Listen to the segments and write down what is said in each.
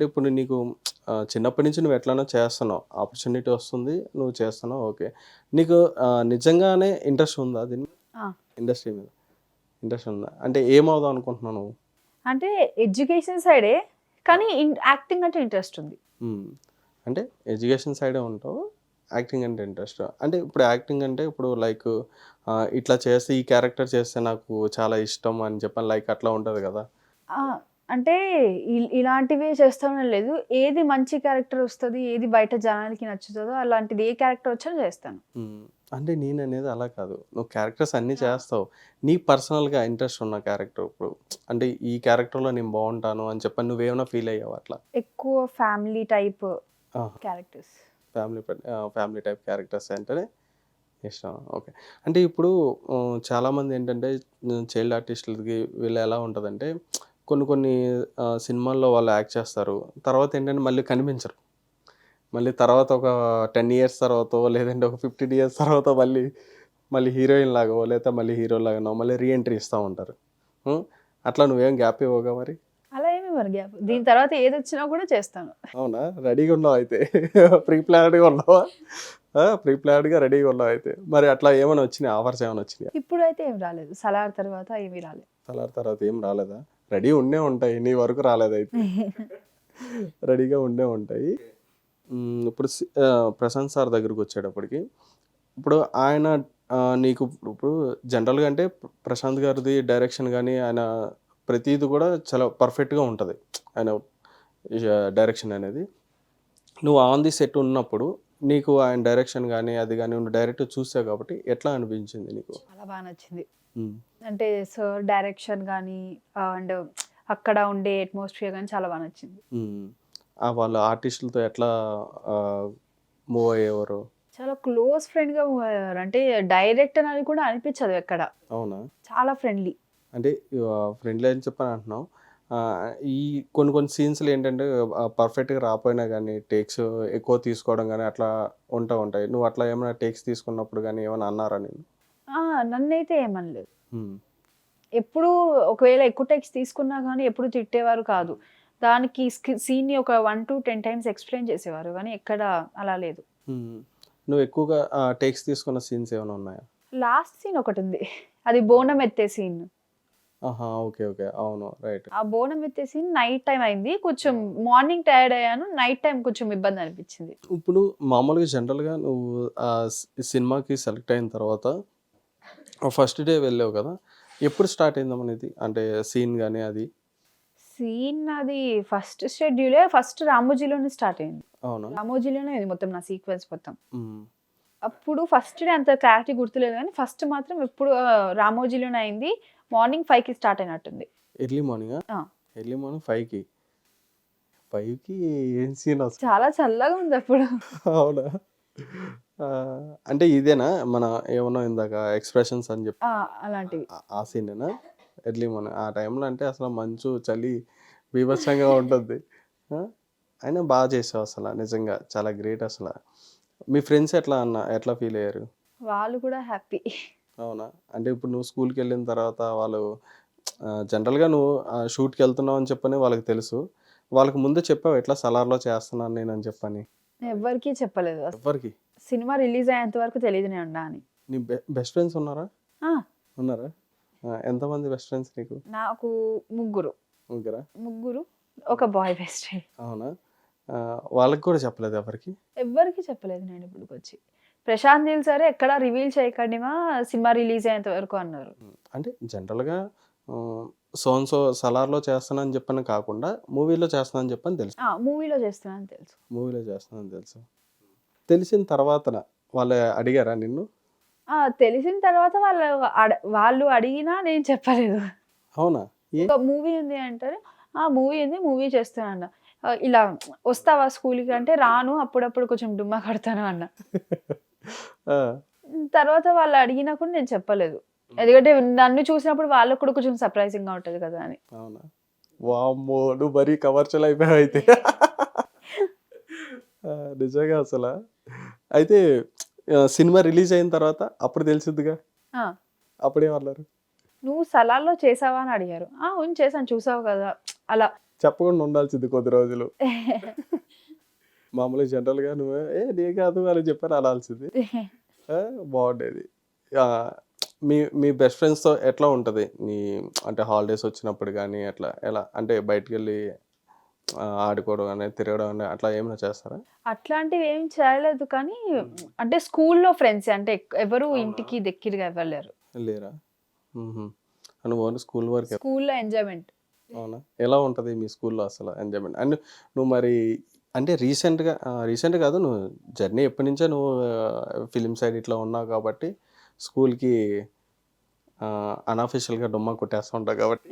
అంటే ఇప్పుడు నీకు చిన్నప్పటి నుంచి నువ్వు ఎట్లనో చేస్తున్నావు? ఆపర్చునిటీ వస్తుంది నువ్వు చేస్తున్నావు ఓకే. నీకు నిజంగానే ఇంట్రెస్ట్ ఉందా దీని ఆ. ఇండస్ట్రీ మీద. ఇంట్రెస్ట్ ఉందా? అంటే ఏమవుదాం అనుకుంటున్నావు నువ్వు? అంటే ఎడ్యుకేషన్ సైడే కానీ యాక్టింగ్ అంటే ఇంట్రెస్ట్ ఉంది. మ్మ్. అంటే ఎడ్యుకేషన్ సైడే ఉంటావు యాక్టింగ్ అంటే ఇంట్రెస్ట్ అంటే ఇప్పుడు యాక్టింగ్ అంటే ఇప్పుడు లైక్ ఇట్లా చేస్తే ఈ క్యారెక్టర్ చేస్తే నాకు చాలా ఇష్టం అని చెప్పని లైక్ అట్లా ఉంటుంది కదా? అంటే ఇలాంటివే చేస్తామని లేదు. ఏది మంచి క్యారెక్టర్ వస్తుంది ఏది బయట జనాలకి నచ్చుతుందో అలాంటిది ఏ క్యారెక్టర్ వచ్చినా చేస్తాను. అంటే నేను అనేది అలా కాదు. నువ్వు క్యారెక్టర్స్ అన్నీ చేస్తావు. నీ పర్సనల్గా ఇంట్రెస్ట్ ఉన్న క్యారెక్టర్ ఇప్పుడు అంటే ఈ క్యారెక్టర్లో నేను బాగుంటాను అని చెప్పని నువ్వేమైనా ఫీల్ అయ్యావు అట్లా? ఎక్కువ family type characters. Family family type characters అంటేనే ఇష్టం. ఓకే. అంటే ఇప్పుడు చాలామంది ఏంటంటే చైల్డ్ ఆర్టిస్టులకి వీళ్ళు ఎలా ఉంటుందంటే కొన్ని కొన్ని సినిమాల్లో వాళ్ళు యాక్ట్ చేస్తారు. తర్వాత ఏంటంటే మళ్ళీ కనిపించరు. మళ్ళీ తర్వాత ఒక టెన్ ఇయర్స్ తర్వాత లేదంటే ఒక ఫిఫ్టీన్ ఇయర్స్ తర్వాత మళ్ళీ మళ్ళీ హీరోయిన్ లాగో లేదా మళ్ళీ హీరో లాగానో మళ్ళీ రీఎంట్రీ ఇస్తూ ఉంటారు? అట్లా నువ్వేం గ్యాప్ ఇవ్వగా మరి? అలా ఏమి మరి గ్యాప్. దీని తర్వాత ఏది వచ్చినా కూడా చేస్తాను. అవునా? రెడీగా ఉన్నావు అయితే? ప్రీ ప్లాన్డ్గా ఉన్నావా? ప్రీ ప్లాన్డ్గా రెడీగా ఉన్నావు అయితే? మరి అట్లా ఏమైనా వచ్చినాయి? ఆఫర్స్ ఏమైనా వచ్చినాయి? ఇప్పుడైతే ఏం రాలేదు. సలార్ తర్వాత ఏమీ రాలేదు. సలార్ తర్వాత ఏం రాలేదా? రెడీ ఉండే ఉంటాయి. నీ వరకు రాలేదైతే రెడీగా ఉండే ఉంటాయి. ఇప్పుడు ప్రశాంత్ సార్ దగ్గరికి వచ్చేటప్పటికి ఇప్పుడు ఆయన నీకు ఇప్పుడు జనరల్గా అంటే ప్రశాంత్ గారిది డైరెక్షన్ కానీ ఆయన ప్రతిది కూడా చాలా పర్ఫెక్ట్గా ఉంటుంది. ఆయన డైరెక్షన్ అనేది. నువ్వు ఆన్ ది సెట్ ఉన్నప్పుడు నీకు ఆయన డైరెక్షన్ కానీ అది కానీ నువ్వు డైరెక్ట్ చూసావు కాబట్టి ఎట్లా అనిపించింది నీకు? చాలా బాగా నచ్చింది. అంటే సార్ డైరెక్షన్ కానీ అండ్ అక్కడ ఉండే అట్మాస్ఫియర్ కానీ చాలా బాగా నచ్చింది. ఆ వాళ్ళ ఆర్టిస్టులతో ఎట్లా మూవ్ అయ్యేవారు? చాలా క్లోజ్ ఫ్రెండ్గా move అయ్యారు అంటే డైరెక్ట్ అని కూడా అనిపించదు ఎక్కడ. అవునా? చాలా ఫ్రెండ్లీ అంటే ఫ్రెండ్లీ అని చెప్పని అంటున్నావు. ఈ కొన్ని కొన్ని సీన్స్లు ఏంటంటే పర్ఫెక్ట్గా రాపోయినా కానీ టేక్స్ ఎక్కువ తీసుకోవడం కానీ అట్లా ఉంటా ఉంటాయి. నువ్వు అట్లా ఏమైనా టేక్స్ తీసుకున్నప్పుడు కానీ ఏమైనా అన్నారా నేను నన్నైతే ఏమనలేదు. ఎప్పుడు ఒకవేళ ఎక్కువ టెక్స్ట్ తీసుకున్నా కానీ ఎప్పుడు తిట్టేవారు కాదు. దానికి సీన్ని ఒక one to ten times explain చేసేవారు కానీ ఎక్కడ అలా లేదు. నువ్వు ఎక్కువగా టేక్స్ తీసుకున్న సీన్స్ ఏమైనా ఉన్నాయా? లాస్ట్ సీన్ ఒకటి ఉంది అది బోనం ఎత్తే సీన్. ఆహా ఓకే ఓకే. అవును. రైట్. ఆ బోనం ఎత్తే సీన్ నైట్ టైం అయింది. కొంచెం మార్నింగ్ టైర్డ్ అయ్యాను. నైట్ టైం కొంచెం ఇబ్బంది అనిపించింది. ఇప్పుడు మామూలుగా జనరల్గా నువ్వు సినిమాకి సెలెక్ట్ అయిన తర్వాత ఫస్ట్ డే వెళ్ళావు కదా? ఎప్పుడు స్టార్ట్ అయిందమ్మా ఇది అంటే సీన్ కానీ అది? సీన్ అది ఫస్ట్ షెడ్యూలే ఫస్ట్ రామోజీలోనే స్టార్ట్ అయింది. అవునా? రామోజీలోనే ఇది మొత్తం నా సీక్వెన్స్ మొత్తం. అప్పుడు ఫస్ట్ డే అంత క్లారిటీ గుర్తులేదు కానీ ఫస్ట్ మాత్రం ఎప్పుడు రామోజీలోనే అయింది. మార్నింగ్ ఫైవ్కి స్టార్ట్ అయినట్టుంది. Early morning. ఎర్లీ మార్నింగ్ ఫైవ్కి? ఫైవ్కి ఏం సీన్ చాలా చల్లగా ఉంది అప్పుడు. అవునా? అంటే ఇదేనా? మన ఏమన్నా ఇందాక ఎక్స్ప్రెషన్స్ అని చెప్పి ఆ, అలాంటివి. ఆ- సీనేనా ఎర్లీ మార్నింగ్ ఆ టైంలో అంటే అసలు మంచు చలి బీభత్సంగా ఉంటుంది? అయినా బాగా చేసావు అసలు నిజంగా చాలా గ్రేట్ అసలు. మీ ఫ్రెండ్స్ ఎట్లా అన్న ఎట్లా ఫీల్ అయ్యారు? వాళ్ళు కూడా హ్యాపీ అవునా? అంటే ఇప్పుడు నువ్వు స్కూల్కి వెళ్ళిన తర్వాత వాళ్ళు జనరల్గా నువ్వు షూట్కి వెళ్తున్నావు అని చెప్పని వాళ్ళకి తెలుసు. వాళ్ళకి ముందే చెప్పావు ఎట్లా సలార్లో చేస్తున్నాను నేను అని చెప్పని? ఎవరికీ చెప్పలేదు. ఎవరికి సినిమా రిలీజ్ అయ్యేంత వరకు తెలియదు నేను అని. నీ బెస్ట్ ఫ్రెండ్స్ ఉన్నారా? ఉన్నారా? ఎంతమంది బెస్ట్ ఫ్రెండ్స్ నీకు? నాకు ముగ్గురు. ముగ్గురా? ముగ్గురు ఒక బాయ్ బెస్ట్ ఫ్రెండ్. అవునా? వాళ్ళకి కూడా చెప్పలేదు ఎవరికి? ఎవ్వరికి చెప్పలేదు నేను ఇప్పుడు వచ్చి ప్రశాంత్ నీల్ సరే ఎక్కడ రివీల్ చేయకండి మా సినిమా రిలీజ్ అయ్యేంత వరకు అన్నారు. అంటే జనరల్గా సోన్ సో సలార్లో చేస్తానని చెప్పని కాకుండా మూవీలో చేస్తానని చెప్పని తెలుసు. ఆ మూవీలో చేస్తున్నాను తెలుసు. మూవీలో చేస్తానని తెలుసు. తెలిసిన తర్వాత వాళ్ళు అడిగారా నిన్ను? తెలిసిన తర్వాత వాళ్ళు వాళ్ళు అడిగినా నేను చెప్పలేదు. అవునా? ఒక మూవీ ఉంది అంటారు. ఆ మూవీ ఉంది మూవీ చేస్తానన్న ఆ, ఇలా వస్తావా స్కూల్కి అంటే రాను అప్పుడప్పుడు కొంచెం డుమ్మా కడతాను అన్న. తర్వాత వాళ్ళు అడిగినా కూడా నేను చెప్పలేదు. ఎందుకంటే నన్ను చూసినప్పుడు వాళ్ళకు కూడా కొంచెం సర్ప్రైజింగ్గా ఉంటది కదా అని. అవునా? వామ్మో నువ్వు మరీ కమర్షియల్ అయిపోయావు అయితే. నిజంగా అసలు. అయితే సినిమా రిలీజ్ అయిన తర్వాత అప్పుడు తెలిసిద్దిగా? అప్పుడేమన్నారు? నువ్వు సలాల్లో చేసావా అని అడిగారు. ఆ అవును చేశాను చూసావు కదా. అలా. చెప్పకుండా ఉండాల్సింది కొద్ది రోజులు. మామూలుగా జనరల్గా నువ్వు ఏ నీ కాదు అని చెప్పారు అనాల్సింది. ఆ, బాగుండేది. మీ మీ బెస్ట్ ఫ్రెండ్స్తో ఎట్లా ఉంటుంది? నీ అంటే హాలిడేస్ వచ్చినప్పుడు కానీ ఎట్లా ఎలా? అంటే బయటికి వెళ్ళి ఆ, ఆడుకోవడం కానీ తిరగడం కానీ అట్లా ఏమైనా చేస్తారా? అట్లాంటివి ఏం చేయలేదు కానీ అంటే స్కూల్లో ఫ్రెండ్స్ అంటే ఎక్- ఎవరు ఇంటికి దగ్గరగా ఇవ్వలేరు లేరా. నువ్వు ఓన్లీ స్కూల్ వరకే? స్కూల్లో ఎంజాయ్మెంట్ అవునా? ఎలా ఉంటుంది మీ స్కూల్లో అసలు ఎంజాయ్మెంట్ అండ్ నువ్వు మరి అంటే రీసెంట్గా రీసెంట్ కాదు నువ్వు జర్నీ ఎప్పటి నుంచో నువ్వు ఫిలిం సైడ్ ఇట్లా ఉన్నావు కాబట్టి స్కూల్కి అన్అఫిషియల్గా డొమ్మ కొట్టేస్తూ ఉంటావు కాబట్టి.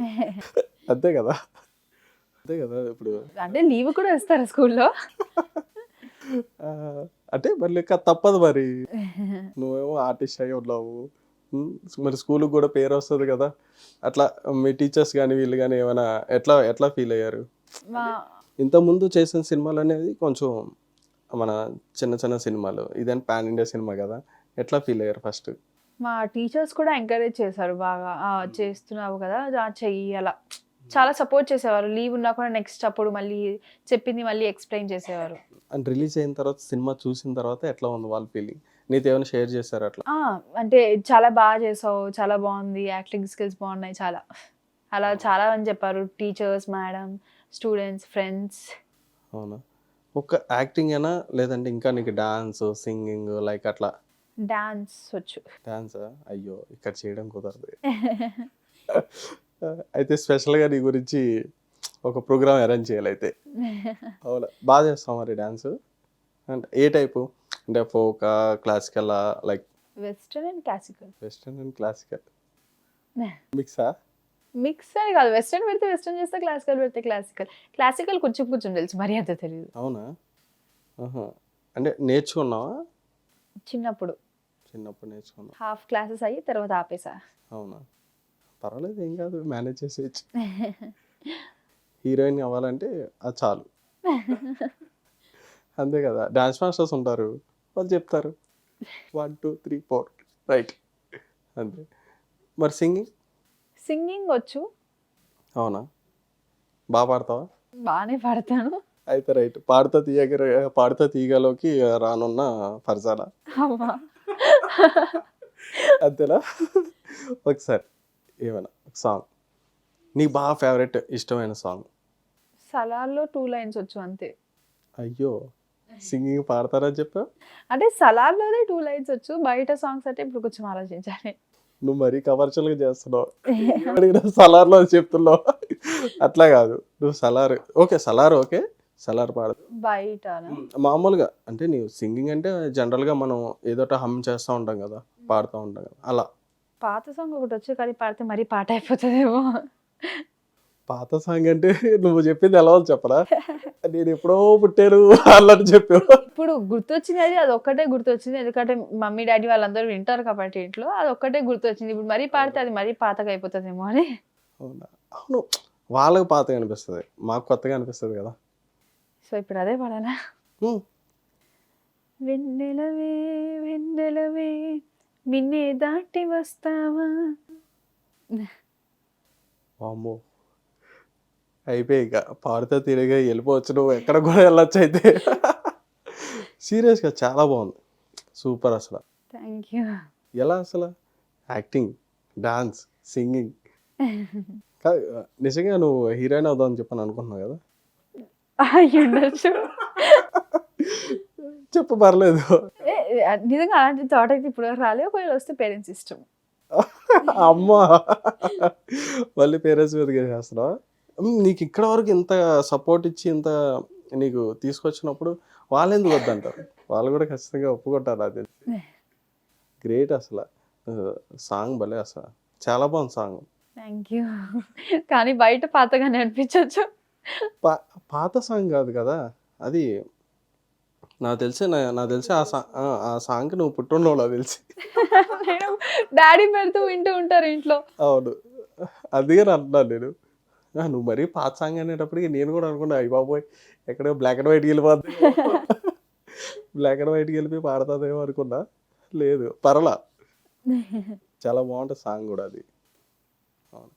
అంతే కదా? అంతే కదా ఇప్పుడు. అంటే లీవ్ కూడా ఇస్తారు స్కూల్లో? అంటే మరి లెక్క తప్పదు మరి. నువ్వేమో ఆర్టిస్ట్ అయి ఉన్నావు. మరి స్కూల్కి కూడా పేరు వస్తుంది కదా. అట్లా మీ టీచర్స్ కానీ వీళ్ళు కానీ ఏమైనా ఎట్లా ఎట్లా ఫీల్ అయ్యారు? ఇంతకుముందు చేసిన సినిమాలు అనేది కొంచెం మన చిన్న చిన్న సినిమాలు. ఇదేం పాన్ ఇండియా సినిమా కదా. ఎట్లా ఫీల్ అయ్యారు ఫస్ట్? మా టీచర్స్ కూడా ఎంకరేజ్ చేశారు బాగా. "ఆ, చేస్తున్నావు కదా చెయ్యి అలా. చాలా సపోర్ట్ చేసేవారు. లీవ్ ఉన్నా కూడా నెక్స్ట్ అప్పుడు మళ్ళీ చెప్పింది మళ్ళీ ఎక్స్ప్లెయిన్ చేసేవారు. అండ్ రిలీజ్ అయిన తర్వాత సినిమా చూసిన తర్వాత ఎట్లా ఉంది వాళ్ళ ఫీలింగ్ నీతో ఏమైనా షేర్ చేశారు అట్లా? అంటే చాలా బాగా చేసావు చాలా బాగుంది యాక్టింగ్ స్కిల్స్ బాగున్నాయి చాలా. అలా చాలా అని చెప్పారు. Teachers madam students friends. అవునా? ఒక యాక్టింగ్ అయినా లేదంటే ఇంకా నీకు డాన్స్ సింగింగ్ లైక్ అట్లా డాన్స్ వచ్చు. డాన్స్? అయ్యో ఇక్కడ చేయడం కుదరదు. అయితే స్పెషల్గా నీ గురించి ఒక ప్రోగ్రామ్ అరేంజ్ చేయాలి అయితే. అవునా బాగా చేస్తాం మరి డాన్స్? అంటే ఏ టైపు? అంటే folk classical like western and classical. Western and classical. మిక్సా? Mix అని కాదు వెస్టర్న్ పెడితే వెస్టర్న్ చేస్తే క్లాసికల్ పెడితే క్లాసికల్. క్లాసికల్ కొంచెం కొంచెం తెలుసు మరి అంత తెలియదు అవునా. అంటే నేర్చుకున్నావా? చిన్నప్పుడు. చిన్నప్పుడు నేర్చుకున్నావు హాఫ్ క్లాసెస్ అయ్యి తర్వాత ఆపేసా? అవునా? పర్వాలేదు ఏం కాదు మేనేజ్ చేసేయచ్చు. హీరోయిన్ అవ్వాలంటే అది చాలు. అంతే కదా డాన్స్ మాస్టర్స్ ఉంటారు వాళ్ళు చెప్తారు. One two three four right అంతే. మరి సింగింగ్? సింగింగ్ వచ్చు. అవునా? బాగా పాడతావా? బాగానే పాడతాను. అయితే రైట్ పాడుతా తీయగ పాడుతా తీగలోకి రానున్న అమ్మా. అంతేనా? ఒకసారి ఏమైనా? ఒక సాంగ్ నీకు బాగా ఫేవరెట్ ఇష్టమైన సాంగ్ సలార్లో టూ లైన్స్ వచ్చు అంతే. అయ్యో. సింగింగ్ పాడతారని చెప్పా అంటే సలార్లోనే టూ లైన్స్ వచ్చు. బయట సాంగ్స్ అంటే ఇప్పుడు కొంచెం ఆలోచించాలి. నువ్వు మరీ కమర్షియల్గా చేస్తున్నావు. సలార్లో చెప్తున్నావు. అట్లా కాదు. నువ్వు సలార్ ఓకే సలార్ ఓకే. సలార్ పాడదు. బయట మామూలుగా అంటే నీవు సింగింగ్ అంటే జనరల్గా మనం ఏదోట హమ్ చేస్తూ ఉంటాం కదా పాడుతూ ఉంటాం కదా అలా. పాత సాంగ్ ఒకటి వచ్చు కానీ పాడితే మరీ పాట అయిపోతుందేమో. పాత సాంగ్ అంటే నువ్వు చెప్పింది ఎలా చెప్పరా? నేను ఎప్పుడో పుట్టాను అన్నట్టు చెప్పావు ఇప్పుడు గుర్తొచ్చింది అది అది ఒక్కటే గుర్తొచ్చింది. ఎందుకంటే మమ్మీ డాడీ వాళ్ళందరూ వింటారు కాబట్టి ఇంట్లో అది ఒక్కటే గుర్తొచ్చింది. ఇప్పుడు మరీ పాడితే అది మరీ పాతగా అయిపోతుందేమో అని. అవునా? అవును వాళ్ళకి పాతగా అనిపిస్తుంది మాకు కొత్తగా అనిపిస్తుంది కదా. సో ఇప్పుడు అదే పాడాలా? హ్మ్. వెన్నెలవే వెన్నెలవే మిన్నే దాటి వస్తావా? అమ్మో అయిపోయి ఇక పాడుతా తిరిగి వెళ్ళిపోవచ్చు. నువ్వు ఎక్కడ కూడా వెళ్ళొచ్చు అయితే. సీరియస్గా చాలా బాగుంది. సూపర్ అసలు. Thank you. ఎలా అసలు? Acting dance singing. నిజంగా నువ్వు హీరోయిన్ అవుదామని చెప్పని అనుకుంటున్నావు కదా? ఉండొచ్చు చెప్పు పర్లేదు. నిజంగా అలాంటి థాట్ అయితే ఇప్పుడు రాలే ఒకవేళ వస్తే పేరెంట్స్ ఇష్టం. అమ్మా. మళ్ళీ పేరెంట్స్ మీదకి చేస్తున్నావా? నీకు ఇక్కడ వరకు ఇంత సపోర్ట్ ఇచ్చి ఇంత నీకు తీసుకొచ్చినప్పుడు వాళ్ళు ఎందుకు వద్దంటారు వాళ్ళు కూడా ఖచ్చితంగా ఒప్పుకుంటారు అది గ్రేట్ అసలు. సాంగ్ భలే అసలు. చాలా బాగుంది సాంగ్ థ్యాంక్ యూ కానీ బయట పాతగానే అనిపించవచ్చు పా పాత సాంగ్ కాదు కదా? అది నాకు తెలిసి నా- నాకు తెలిసి ఆ సా ఆ- సాంగ్కి నువ్వు పుట్టుండవు నాకు తెలిసి. నేను డాడీ పెడుతూ వింటూ ఉంటారు ఇంట్లో. అవును. అందుకే అంటున్నాను నేను. నువ్వు మరీ పాత సాంగ్ అనేటప్పటికి నేను కూడా అనుకున్నా అయ్యి బాబోయ్ ఎక్కడో బ్లాక్ అండ్ వైట్కి వెళ్ళిపోద్ది. బ్లాక్ అండ్ వైట్కి వెళ్ళిపోయి పాడుతుందేమో అనుకున్నా. లేదు పర్లా చాలా బాగుంటుంది సాంగ్ కూడా అది. అవును.